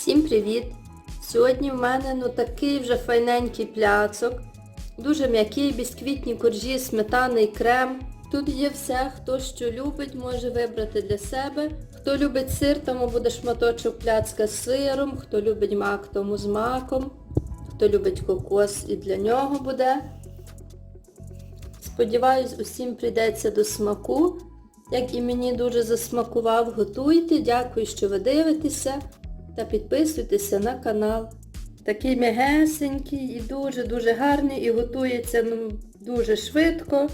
Всім привіт! Сьогодні в мене ну такий вже файненький пляцок. Дуже м'який, бісквітні коржі, сметана і крем. Тут є все, хто що любить, може вибрати для себе. Хто любить сир, тому буде шматочок пляцка з сиром, хто любить мак, тому з маком. Хто любить кокос і для нього буде. Сподіваюсь, усім прийдеться до смаку. Як і мені дуже засмакував, готуйте. Дякую, що ви дивитеся. Та підписуйтеся на канал. Такий м'ягесенький і дуже-дуже гарний і готується ну, дуже швидко.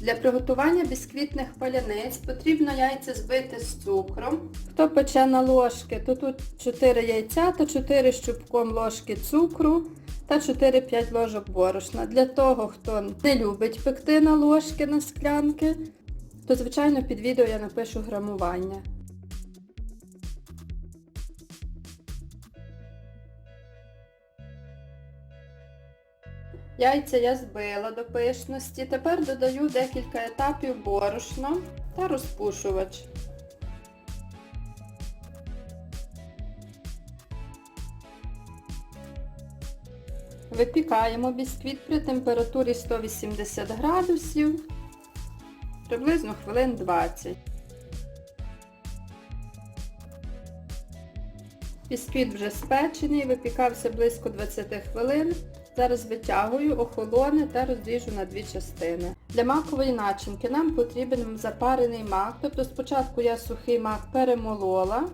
Для приготування бісквітних паляниць потрібно яйця збити з цукром. Хто пече на ложки, то тут 4 яйця та 4 щупком ложки цукру та 4-5 ложок борошна. Для того, хто не любить пекти на ложки на склянки, то звичайно під відео я напишу грамування. Яйця я збила до пишності. Тепер додаю декілька етапів борошна та розпушувач. Випікаємо бісквіт при температурі 180 градусів приблизно хвилин 20. Бісквіт вже спечений, випікався близько 20 хвилин. Зараз витягую, охолоне та розріжу на дві частини. Для макової начинки нам потрібен запарений мак. Тобто спочатку я сухий мак перемолола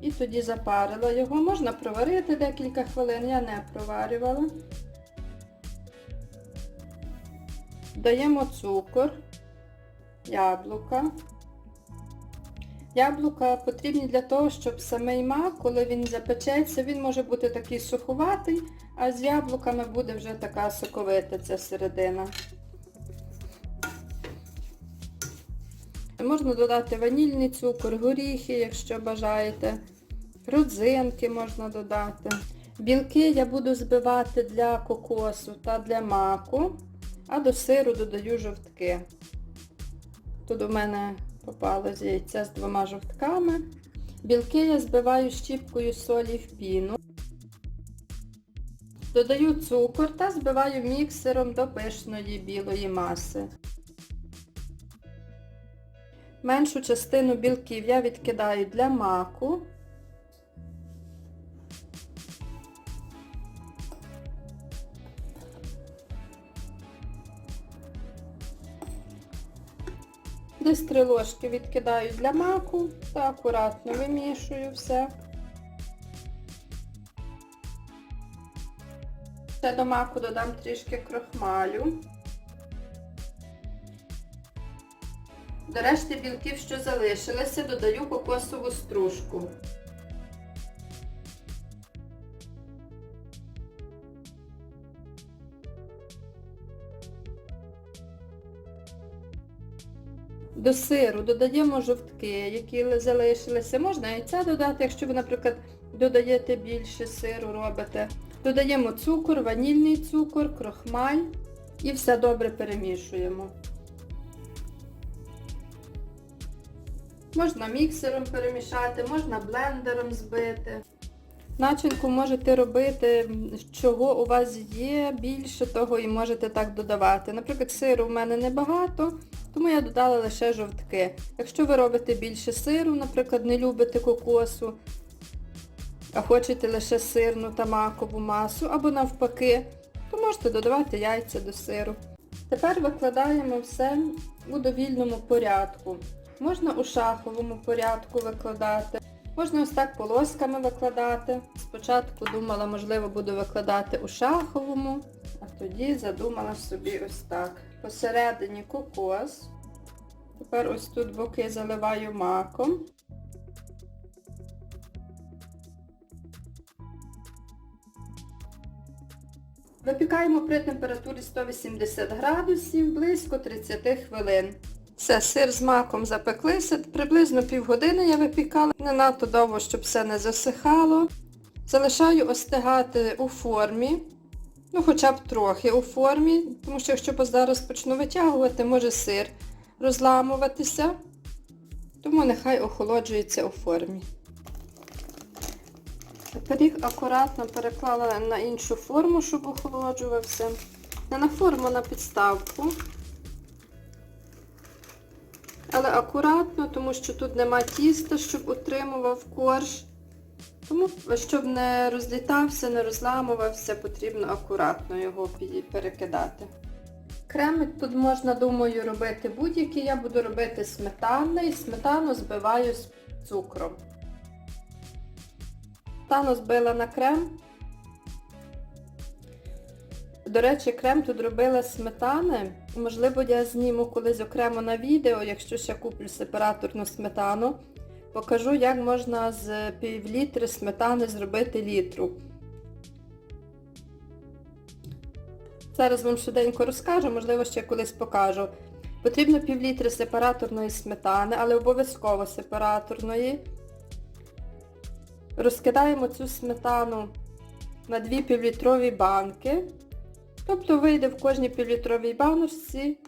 і тоді запарила його. Можна проварити декілька хвилин, я не проварювала. Даємо цукор, яблука. Яблука потрібні для того, щоб самий мак, коли він запечеться, він може бути такий суховатий, а з яблуками буде вже така соковита ця середина. Можна додати ванільний цукор, горіхи, якщо бажаєте. Родзинки можна додати. Білки я буду збивати для кокосу та для маку, а до сиру додаю жовтки. Тут у мене попало з яйця з двома жовтками. Білки я збиваю щіпкою солі в піну. Додаю цукор та збиваю міксером до пишної білої маси. Меншу частину білків я відкидаю для маку. Десь три ложки відкидаю для маку та акуратно вимішую все. Ще до маку додам трішки крохмалю. До решти білків, що залишилися, додаю кокосову стружку. До сиру додаємо жовтки, які залишилися. Можна яйця додати, якщо ви, наприклад, додаєте більше сиру, робите. Додаємо цукор, ванільний цукор, крохмаль і все добре перемішуємо. Можна міксером перемішати, можна блендером збити. Начинку можете робити, чого у вас є, більше того і можете так додавати. Наприклад, сиру в мене небагато, тому я додала лише жовтки. Якщо ви робите більше сиру, наприклад, не любите кокосу, а хочете лише сирну та макову масу, або навпаки, то можете додавати яйця до сиру. Тепер викладаємо все у довільному порядку. Можна у шаховому порядку викладати. Можна ось так полосками викладати. Спочатку думала, можливо, буду викладати у шаховому, а тоді задумала собі ось так. Посередині кокос. Тепер ось тут боки заливаю маком. Випікаємо при температурі 180 градусів близько 30 хвилин. Все, сир з маком запеклися, приблизно півгодини я випікала, не надто довго, щоб все не засихало. Залишаю остигати у формі, ну хоча б трохи у формі, тому що якщо зараз почну витягувати, може сир розламуватися, тому нехай охолоджується у формі. Пиріг акуратно переклала на іншу форму, щоб охолоджувався. Не на форму, на підставку. Але акуратно, тому що тут нема тіста, щоб утримував корж. Тому, щоб не розлітався, не розламувався, потрібно акуратно його перекидати. Крем тут можна, думаю, робити будь-який. Я буду робити сметанний. Сметану збиваю з цукром. Сметану збила на крем. До речі, крем тут робила сметани. Можливо, я зніму колись окремо на відео, якщо ще куплю сепараторну сметану. Покажу, як можна з пів літри сметани зробити літру. Зараз вам швиденько розкажу, можливо, ще колись покажу. Потрібно пів літри сепараторної сметани, але обов'язково сепараторної. Розкидаємо цю сметану на дві півлітрові банки. Тобто вийде в кожній півлітровій баночці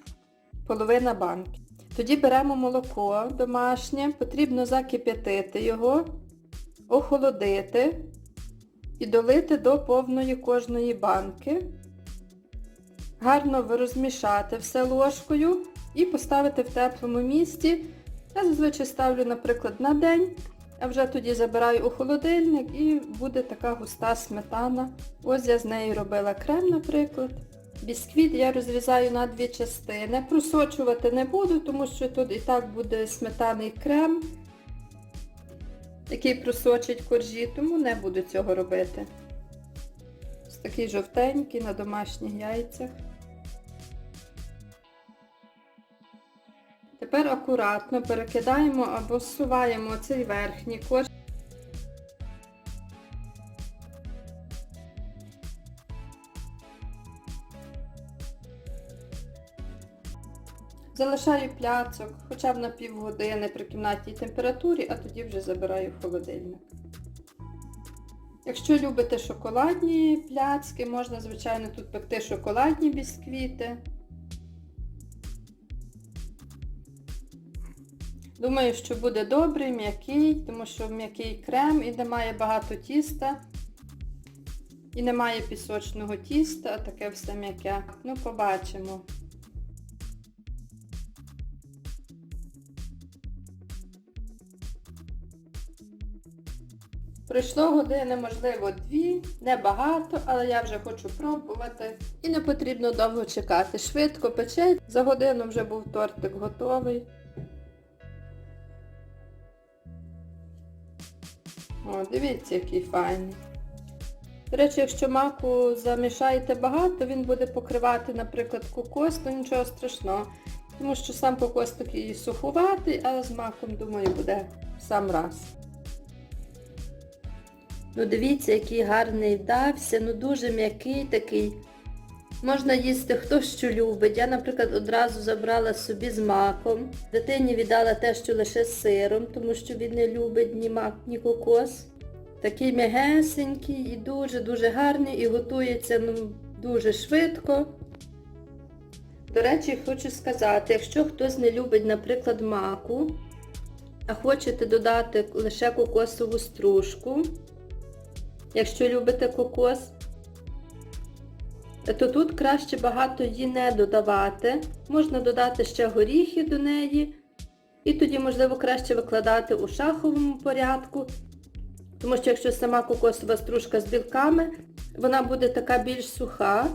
половина банки. Тоді беремо молоко домашнє, потрібно закип'ятити його, охолодити і долити до повної кожної банки. Гарно розмішати все ложкою і поставити в теплому місці. Я зазвичай ставлю, наприклад, на день, а вже тоді забираю у холодильник і буде така густа сметана. Ось я з нею робила крем, наприклад. Бісквіт я розрізаю на дві частини. Просочувати не буду, тому що тут і так буде сметаний крем, який просочить коржі, тому не буду цього робити. Ось такий жовтенький на домашніх яйцях. Тепер акуратно перекидаємо або зсуваємо цей верхній корж. Залишаю пляцок хоча б на півгодини при кімнатній температурі, а тоді вже забираю в холодильник. Якщо любите шоколадні пляцки, можна, звичайно, тут пекти шоколадні бісквіти. Думаю, що буде добрий, м'який, тому що м'який крем і немає багато тіста. І немає пісочного тіста, а таке все м'яке. Ну, побачимо. Пройшло години, можливо, дві, небагато, але я вже хочу пробувати. І не потрібно довго чекати. Швидко пече. За годину вже був тортик готовий. Дивіться, який файний. До речі, якщо маку замішаєте багато, він буде покривати, наприклад, кокос, то нічого страшного. Тому що сам кокос такий сухуватий, а з маком, думаю, буде сам раз. Ну дивіться, який гарний вдався, ну дуже м'який такий. Можна їсти хто що любить. Я, наприклад, одразу забрала собі з маком. Дитині віддала те, що лише з сиром, тому що він не любить ні мак, ні кокос. Такий м'ягесенький і дуже-дуже гарний і готується ну, дуже швидко. До речі, хочу сказати, якщо хтось не любить, наприклад, маку, а хочете додати лише кокосову стружку, якщо любите кокос, то тут краще багато її не додавати. Можна додати ще горіхи до неї. І тоді, можливо, краще викладати у шаховому порядку. Тому що якщо сама кокосова стружка з білками, вона буде така більш суха.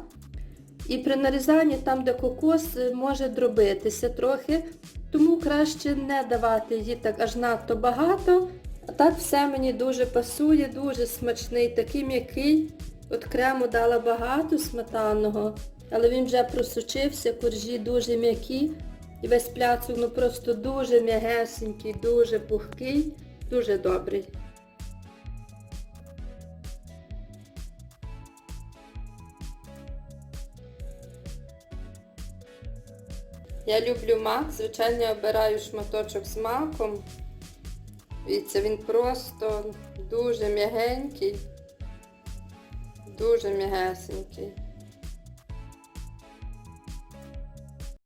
І при нарізанні там, де кокос, може дробитися трохи. Тому краще не давати її так аж надто багато. А так все мені дуже пасує, дуже смачний, такий м'який. От крему дала багато сметанного, але він вже просочився, коржі дуже м'які. І весь пляцок ну просто дуже м'ягесенький, дуже пухкий, дуже добрий. Я люблю мак, звичайно, обираю шматочок з маком. Це він просто дуже м'ягенький, дуже м'ягесенький.